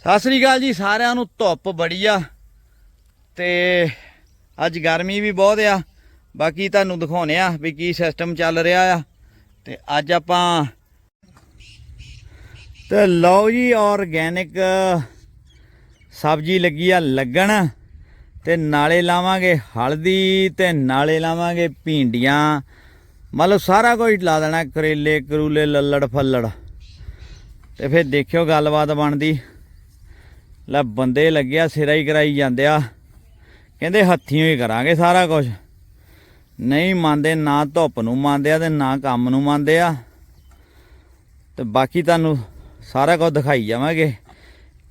ਸਤਿ ਸ੍ਰੀ ਅਕਾਲ ਜੀ, ਸਾਰਿਆਂ ਨੂੰ ਧੁੱਪ ਬੜੀ ਆ ਤੇ ਅੱਜ ਗਰਮੀ ਵੀ ਬਹੁਤ ਆ। ਬਾਕੀ ਤੁਹਾਨੂੰ ਦਿਖਾਉਨੇ ਆ ਵੀ ਕੀ ਸਿਸਟਮ ਚੱਲ ਰਿਹਾ ਆ। ਤੇ ਅੱਜ ਆਪਾਂ ਤੇ ਲਓ ਜੀ ਆਰਗੈਨਿਕ ਸਬਜ਼ੀ ਲੱਗੀ ਆ ਲੱਗਣ। ਤੇ ਨਾਲੇ ਲਾਵਾਂਗੇ ਹਲਦੀ ਤੇ ਨਾਲੇ ਲਾਵਾਂਗੇ ਭਿੰਡੀਆਂ। ਮਤਲਬ ਸਾਰਾ ਕੁਝ ਲਾ ਦੇਣਾ, ਕਰੇਲੇ, ਕਰੂਲੇ, ਲੱਲੜ, ਫੱਲੜ। ਤੇ ਫਿਰ ਦੇਖਿਓ ਗੱਲਬਾਤ ਬਣਦੀ। ਲੈ ਬੰਦੇ ਲੱਗਿਆ, ਸਿਰਾ ਹੀ ਕਰਾਈ ਜਾਂਦੇ ਆ। ਕਹਿੰਦੇ ਹੱਥੀਂ ਹੀ ਕਰਾਂਗੇ ਸਾਰਾ ਕੁਝ ਨਹੀਂ ਮੰਨਦੇ, ਨਾ ਧੁੱਪ ਨੂੰ ਮੰਨਦੇ ਆ ਤੇ ਨਾ ਕੰਮ ਨੂੰ ਮੰਨਦੇ ਆ। ਤੇ ਬਾਕੀ ਤੁਹਾਨੂੰ ਸਾਰਾ ਕੁਝ ਦਿਖਾਈ ਜਾਵਾਂਗੇ,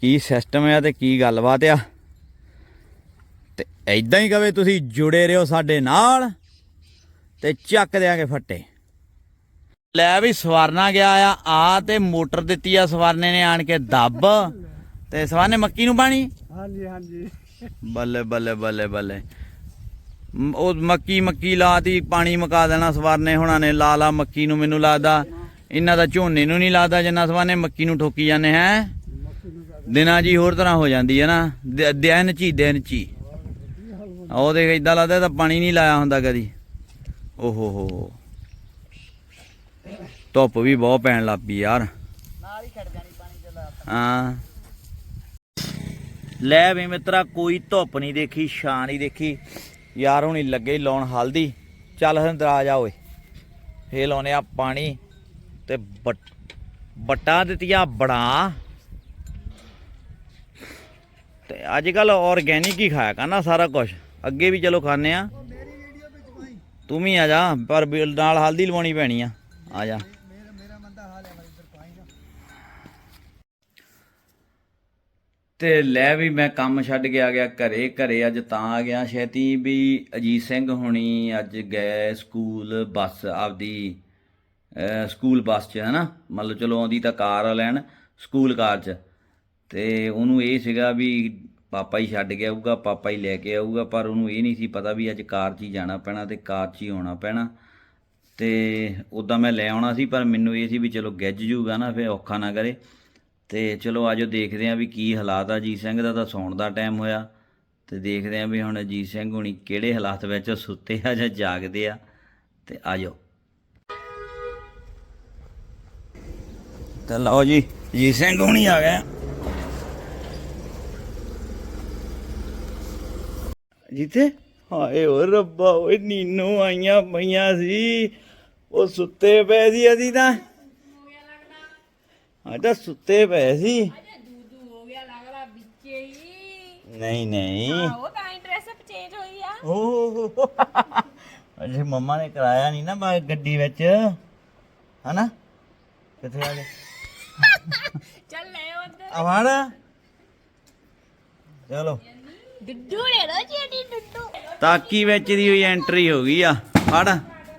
ਕੀ ਸਿਸਟਮ ਆ ਤੇ ਕੀ ਗੱਲਬਾਤ ਆ। ਤੇ ਐਦਾਂ ਹੀ ਕਵੇ, ਤੁਸੀਂ ਜੁੜੇ ਰਹੋ ਸਾਡੇ ਨਾਲ ਤੇ ਚੱਕ ਦਿਆਂਗੇ ਫੱਟੇ। ਲੈ ਵੀ ਸਵਰਨਾ ਗਿਆ ਆ ਆ ਤੇ ਮੋਟਰ ਦਿੱਤੀ ਆ ਸਵਰਨੇ ਨੇ ਆਣ ਕੇ, ਦੱਬ। ਤੇ ਸਵਰਨੇ ਮੱਕੀ ਨੂੰ ਪਾਣੀ? ਹਾਂਜੀ ਹਾਂਜੀ। ਬੱਲੇ ਬੱਲੇ ਬੱਲੇ ਬੱਲੇ। ਉਹ ਮੱਕੀ ਮੱਕੀ ਲਾਤੀ ਪਾਣੀ ਮੁਕਾ ਦੇਣਾ ਸਵਰਨੇ ਹੁਣਾਂ ਨੇ ਲਾ ਲਾ ਮੱਕੀ ਨੂੰ ਮੈਨੂੰ ਲੱਗਦਾ ਇਹਨਾਂ ਦਾ ਝੋਨੇ ਨੂੰ ਨਹੀਂ ਲੱਗਦਾ ਜਿੰਨਾ ਸਵਰਨੇ ਮੱਕੀ ਨੂੰ ਠੋਕੀ ਜਾਂਦੇ ਹੈ? ਦਿਨਾਂ ਜੀ ਹੋਰ ਤਰ੍ਹਾਂ ਹੋ ਜਾਂਦੀ ਹੈ ਨਾ। ਦ- ਦਿਨ ਚ ਦਿਨ ਚ ਉਹ ਦੇਖ ਇਦਾਂ ਲੱਗਦਾ ਤਾਂ ਪਾਣੀ ਨਹੀਂ ਲਾਇਆ ਹੁੰਦਾ ਕਦੀ। ਓਹੋ ਹੋ ਧੁੱਪ ਵੀ ਬਹੁਤ ਪੈਣ ਲੱਗ ਪਈ ਯਾਰ। ਨਾਲ ਹੀ ਖੜ ਜਾਣੀ ਪਾਣੀ ਚ ਲਾ ਹਾਂ। ਲੈ ਵੀ ਮਿੱਤਰਾ ਕੋਈ ਧੁੱਪ ਨਹੀਂ ਦੇਖੀ ਛਾਂ ਨਹੀਂ ਦੇਖੀ। ਯਾਰ ਹੁਣੀ ਲੱਗੇ ਲਾਉਣ ਹਲਦੀ। ਚੱਲ ਹੰਦਰ ਆ ਓਏ। ਫੇ ਲਾਉਨੇ ਆ ਪਾਣੀ ਤੇ ਬੱਟ- ਦਿੱਤੀਆਂ ਬੜਾ ਤੇ ਅੱਜ ਕੱਲ ਆਰਗੈਨਿਕ ਹੀ ਖਾਇਆ ਕਰਨਾ ਸਾਰਾ ਕੁਝ ਅੱਗੇ ਵੀ ਚਲੋ ਖਾਣੇ ਆ। ਤੂੰ ਵੀ ਆ ਜਾ ਪਰ ਨਾਲ ਹਲਦੀ ਲਵਾਉਣੀ ਪੈਣੀ ਆ। ਆ ਜਾ ਮੇਰਾ ਮੇਰਾ ਮੰਦਾ ਹਾਲ ਹੈ ਮੈਂ ਇੱਧਰ ਪਾਏਗਾ ਤੇ ਲੈ ਵੀ ਮੈਂ ਕੰਮ ਛੱਡ ਕੇ ਆ ਗਿਆ, ਘਰੇ ਘਰੇ ਅੱਜ ਤਾਂ ਆ ਗਿਆ ਛੇਤੀ ਵੀ ਅਜੀਤ ਸਿੰਘ ਹੁਣੀ ਅੱਜ ਗਏ ਸਕੂਲ ਬੱਸ ਆਪਦੀ ਸਕੂਲ ਬੱਸ 'ਚ ਹੈ ਨਾ ਮਤਲਬ ਚਲੋ ਆਉਂਦੀ ਤਾਂ ਕਾਰ ਆ ਲੈਣ, ਸਕੂਲ ਕਾਰ 'ਚ। ਤੇ ਉਹਨੂੰ ਇਹ ਸੀਗਾ ਵੀ ਪਾਪਾ ਹੀ ਛੱਡ ਕੇ ਆਊਗਾ, ਪਾਪਾ ਹੀ ਲੈ ਕੇ ਆਊਗਾ, ਪਰ ਉਹਨੂੰ ਇਹ ਨਹੀਂ ਸੀ ਪਤਾ ਵੀ ਅੱਜ ਕਾਰ 'ਚ ਹੀ ਜਾਣਾ ਪੈਣਾ ਤੇ ਕਾਰ 'ਚ ਹੀ ਆਉਣਾ ਪੈਣਾ। ਤੇ ਉਦਾਂ ਮੈਂ ਲੈ ਆਉਣਾ ਸੀ, ਪਰ ਮੈਨੂੰ ਇਹ ਸੀ ਵੀ ਚਲੋ ਗਿੱਜ ਜੂਗਾ ਨਾ, ਫਿਰ ਔਖਾ ਨਾ ਕਰੇ। ਤੇ ਚਲੋ ਆਜੋ ਦੇਖਦੇ ਆਂ ਵੀ ਕੀ ਹਾਲਾਤ ਆ। ਅਜੀਤ ਸਿੰਘ ਦਾ ਤਾਂ ਸੌਣ ਦਾ ਟਾਈਮ ਹੋਇਆ ਤੇ ਦੇਖਦੇ ਆਂ ਵੀ ਹੁਣ ਅਜੀਤ ਸਿੰਘ ਹੁਣੀ ਕਿਹੜੇ ਹਾਲਾਤ ਵਿੱਚ ਸੁੱਤੇ ਆ ਜਾਂ ਜਾਗਦੇ ਆ। ਤੇ ਆਜੋ ਤਾਂ ਲਓ ਜੀ, ਅਜੀਤ ਸਿੰਘ ਹੁਣੀ ਆ ਗਏ ਜਿੱਥੇ ਹਾਏ ਓ ਰੱਬਾ, ਓਏ ਨੀਨੋ ਆਈਆਂ ਪਈਆਂ ਸੀ। ਉਹ ਸੁੱਤੇ ਪਏ ਸੀ ਅਸੀਂ ਤਾਂ। ਅੱਜ ਸੁੱਤੇ ਪਏ ਸੀ। ਦੂਦੂ ਹੋ ਗਿਆ ਲੱਗਦਾ ਵਿੱਚੇ ਹੀ। ਨਹੀਂ ਨਹੀਂ। ਆਹੋ ਤਾਂ ਹੀ ਡਰੈਸ ਅਪ ਚੇਂਜ ਹੋਈ ਆ। ਓਹ। ਅਜੇ ਮੰਮਾ ਨੇ ਕਰਾਇਆ ਨਹੀਂ ਨਾ ਬਾ ਗੱਡੀ ਵਿੱਚ। ਹਨਾ? ਕਿੱਥੇ ਆ ਗਏ? ਚੱਲ ਲੈ ਉਧਰ। ਆਵਾੜ ਚਲੋ। ਡੁੱਡੂ ਲੈ ਲੋ ਜੀ ਡੁੱਡੂ। ਤਾਕੀ ਵਿੱਚ ਦੀ ਹੋਈ ਐਂਟਰੀ ਹੋ ਗਈ ਆ। ਫੜ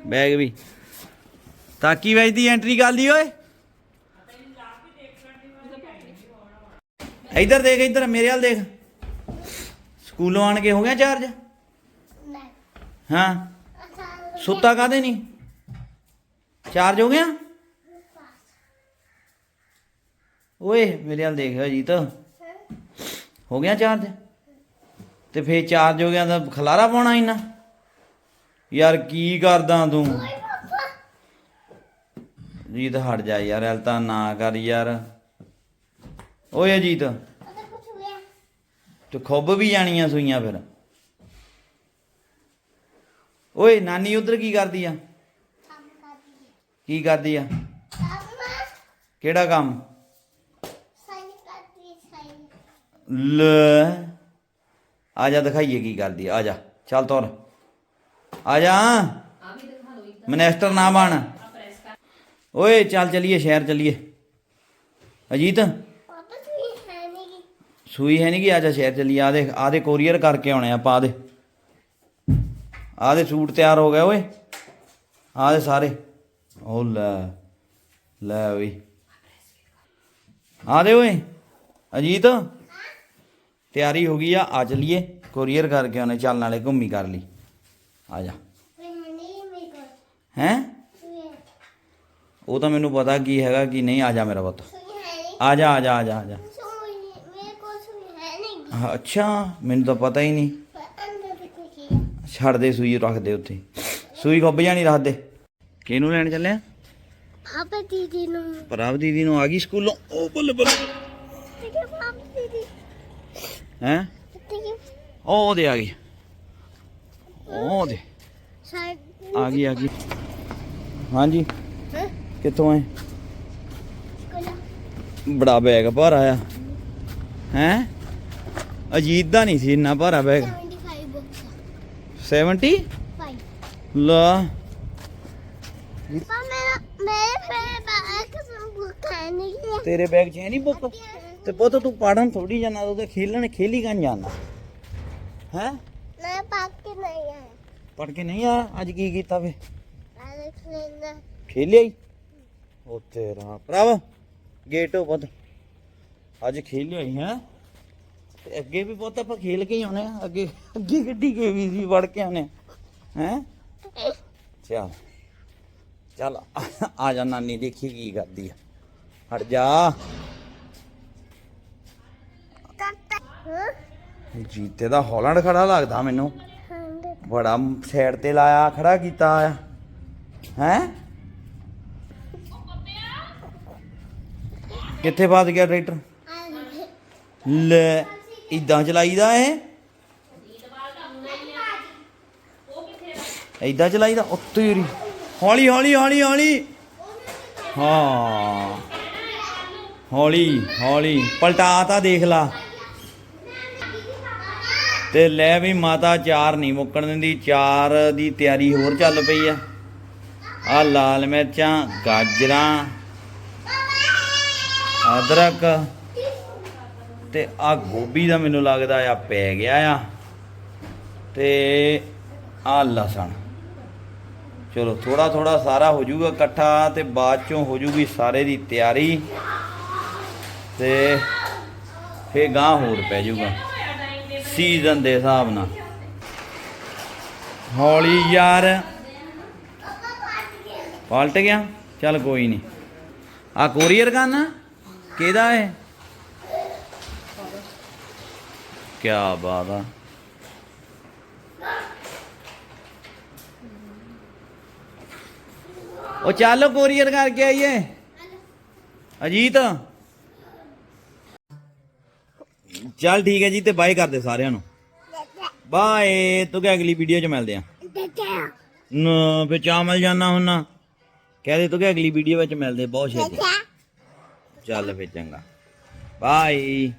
ਬੈਗ ਵੀ। ਤਾਕੀ ਵਿੱਚ ਦੀ ਐਂਟਰੀ ਕਰ ਲਈ ਓਏ। ਇੱਧਰ ਦੇਖ ਇੱਧਰ ਮੇਰੇ ਵੱਲ ਦੇਖ। ਸਕੂਲੋਂ ਆਣ ਕੇ ਹੋ ਗਿਆ ਚਾਰਜ? ਹਾਂ। ਸੁੱਤਾ ਕਾਦੇ ਨਹੀਂ ਚਾਰਜ ਹੋ ਗਿਆ? ਓਏ ਮੇਰੇ ਵੱਲ ਦੇਖ ਅਜੀਤ। ਹੋ ਗਿਆ ਚਾਰਜ? ਤੇ ਫੇਰ ਚਾਰਜ ਹੋ ਗਿਆ ਤਾਂ ਖਲਾਰਾ ਪਾਉਣਾ ਇੰਨਾ। ਯਾਰ ਕੀ ਕਰਦਾ ਤੂੰ? ਜੀਤ ਹਟ ਜਾ ਯਾਰ ਹਲ ਤਾਂ ਨਾ ਕਰ ਯਾਰ। ਓਏ ਅਜੀਤ। ਤੇ ਖੁੱਬ ਵੀ ਜਾਣੀਆਂ ਸੂਈਆਂ ਫਿਰ। ਓਏ ਨਾਨੀ ਉਧਰ ਕੀ ਕਰਦੀ ਆ? ਕੀ ਕਰਦੀ ਆ? ਕਿਹੜਾ ਕੰਮ? ਲੈ। ਆ ਜਾ ਦਿਖਾਈਏ ਕੀ ਕਰਦੀ ਆ ਜਾ ਚੱਲ ਤੁਰ। ਆ ਜਾ। ਮਿਨਿਸਟਰ ਨਾ ਬਣ। ਓਏ ਚੱਲ ਚਲੀਏ ਸ਼ਹਿਰ ਚਲੀਏ। ਅਜੀਤ। ਸੂਈ ਹੈ ਨਹੀਂ ਕਿ ਆ ਜਾ ਸ਼ਹਿਰ ਚਲੀਏ, ਆ ਦੇ ਆ ਦੇ ਕੋਰੀਅਰ ਕਰਕੇ ਆਉਣੇ ਆਪਾਂ ਆ ਦੇ। ਆ ਦੇ ਸੂਟ ਤਿਆਰ ਹੋ ਗਏ ਓਏ, ਆ ਦੇ ਸਾਰੇ। ਉਹ ਲੈ ਲੈ ਓਏ ਆ ਦੇ ਓਏ, ਅਜੀਤ। ਤਿਆਰੀ ਹੋ ਗਈ ਆ ਆ ਚਲੀਏ, ਕੋਰੀਅਰ ਕਰਕੇ ਆਉਣੇ, ਚੱਲ ਨਾਲੇ ਘੁੰਮੀ ਕਰ ਲਈ। ਆ ਜਾ। ਹੈ? ਉਹ ਤਾਂ ਮੈਨੂੰ ਪਤਾ ਕੀ ਹੈਗਾ, ਕਿ ਨਹੀਂ, ਆ ਜਾ ਮੇਰਾ ਪੁੱਤ। ਆ ਜਾ ਆ ਜਾ ਆ ਜਾ ਆ ਜਾ। ਹਾਂ, ਅੱਛਾ ਮੈਨੂੰ ਤਾਂ ਪਤਾ ਹੀ ਨਹੀਂ। ਛੱਡ ਦੇ ਸੂਈ ਰੱਖ ਦੇ ਉੱਥੇ। ਸੂਈ ਖੁੱਬ ਜਾਣੀ ਰੱਖ ਦੇ। ਕਿਹਨੂੰ ਲੈਣ ਚੱਲਿਆ ਪਾਪਾ ਦੀਦੀ ਨੂੰ। ਪ੍ਰਭ ਦੀਦੀ ਨੂੰ ਆ ਗਈ ਸਕੂਲੋਂ। ਉਹ ਬੱਲੇ ਬੱਲੇ। ਤੇ ਪਾਪਾ ਦੀਦੀ? ਹੈ? ਤੇ ਉਹ ਦੇ ਆ ਗਈ। ਉਹ ਦੇ ਸਾਈਡ ਆ ਗਈ ਆ ਗਈ। ਹਾਂਜੀ। ਹਾਂ? ਕਿੱਥੋਂ ਆਏ ਕੋਲਾ ਬੜਾ ਬੈਗ ਭਰ ਆਇਆ। ਹੈ? ਅਜੀਤ ਦਾ ਨਹੀਂ ਸੀ ਇੰਨਾ ਭਾਰਾ ਬੈਗ 75 ਬੁੱਕਸ 70 5 ਲਾ। ਪਾ ਮੇਰਾ ਮੇਰੇ ਫੇਰ ਬਾਕ ਸਮ ਬੁੱਕ ਹੈ ਨਹੀਂ। ਤੇਰੇ ਬੈਗ 'ਚ ਹੈ ਨਹੀਂ ਬੁੱਕ ਤੇ ਪੁੱਤ ਤੂੰ ਪੜਨ ਥੋੜੀ ਜਾਣਾ ਤੂੰ ਤੇ ਖੇਲਣ ਖੇਲੀ ਕਾਂ ਜਾਣਾ? ਹੈ? ਮੈਂ ਪਾਕ ਕੇ ਨਹੀਂ ਆਇਆ ਪੜ ਕੇ ਨਹੀਂ ਆ ਅੱਜ ਕੀ ਕੀਤਾ ਵੇ ਖੇਲਿਆ ਹੀ? ਉਹ ਤੇਰਾ ਭਰਾਵਾ ਗੇਟ ਹੋ ਪੁੱਤ। ਅੱਜ ਖੇਲਿਆ ਹੀ ਹੈ? ਤੇ ਅੱਗੇ ਵੀ ਪੁੱਤ ਆਪਾਂ ਖੇਲ ਕੇ ਹੀ ਆਉਣੇ ਆ, ਅੱਗੇ ਅੱਗੇ ਗੱਡੀ ਕੇ ਵੀ ਸੀ ਵੜ ਕੇ ਆਉਣੇ ਹੈ? ਚੱਲ ਚੱਲ, ਆ ਜਾ ਨਾਨੀ ਦੇਖੀ ਕੀ ਕਰਦੀ ਆ। ਹਟ ਜਾ। ਜੀਤੇ ਦਾ ਹਾਲੈਂਡ ਖੜਾ ਲੱਗਦਾ ਮੈਨੂੰ। ਬੜਾ ਸਾਈਡ ਤੇ ਲਾਇਆ, ਖੜਾ ਕੀਤਾ ਆ। ਹੈ? ਕਿੱਥੇ ਫਸ ਗਿਆ ਟਰੈਕਟਰ? ਲੈ। ਇਦਾਂ ਚਲਾਈਦਾ ਇਹ? ਇਦਾਂ ਚਲਾਈਦਾ? ਉੱਤੋਂ ਹੀ ਹੌਲੀ ਹੌਲੀ ਹੌਲੀ ਹੌਲੀ। ਹਾਂ। ਹੌਲੀ ਹੌਲੀ। ਪਲਟਾ ਤਾਂ ਦੇਖ ਲਾ। ਤੇ ਲੈ ਵੀ ਮਾਤਾ, ਚਾਰ ਨਹੀਂ ਮੁੱਕਣ ਦਿੰਦੀ। ਚਾਰ ਦੀ ਤਿਆਰੀ ਹੋਰ ਚੱਲ ਪਈ ਆ। ਆ ਲਾਲ ਮਿਰਚਾਂ, ਗਾਜਰਾਂ, ਅਦਰਕ। ਤੇ ਆ ਗੋਭੀ ਦਾ ਮੈਨੂੰ ਲੱਗਦਾ ਆ ਪੈ ਗਿਆ ਆ। ਤੇ ਆ ਲਸਣ। ਚਲੋ ਥੋੜਾ ਥੋੜਾ ਸਾਰਾ ਹੋ ਜਾਊਗਾ ਇਕੱਠਾ ਤੇ ਬਾਅਦ ਚੋਂ ਹੋ ਜੂਗੀ ਸਾਰੇ ਦੀ ਤਿਆਰੀ। ਤੇ ਫੇ ਗਾਂ ਹੋਰ ਪੈ ਜਾਊਗਾ। ਸੀਜ਼ਨ ਦੇ ਹਿਸਾਬ ਨਾਲ। ਹੌਲੀ ਯਾਰ। ਪਲਟ ਗਿਆ? ਚੱਲ ਕੋਈ ਨਹੀਂ। ਆ ਕੋਰੀਅਰ ਕਰਨਾ ਕਿਹਦਾ ਹੈ ਕੀ ਬਾਤ ਆ। ਉਹ ਚੱਲ ਕੋਰੀਅਰ ਕਰਕੇ ਆਈਏ। ਅਜੀਤ। ਚੱਲ ਠੀਕ ਹੈ ਜੀ ਤੇ ਬਾਏ ਕਰਦੇ ਸਾਰਿਆਂ ਨੂੰ। ਬਾਏ। ਤੂੰ ਕਿ ਅਗਲੀ ਵੀਡੀਓ 'ਚ ਮਿਲਦੇ ਆ ਨਾ ਫੇ ਚਾਮਲ ਜਾਣਾ ਹੁੰਨਾ ਕਹਦੇ ਤੂੰ ਕਿ ਅਗਲੀ ਵੀਡੀਓ ਵਿੱਚ ਮਿਲਦੇ ਬਹੁਤ ਛੇਤੀ। ਚੱਲ ਫੇ ਚੰਗਾ। ਬਾਏ।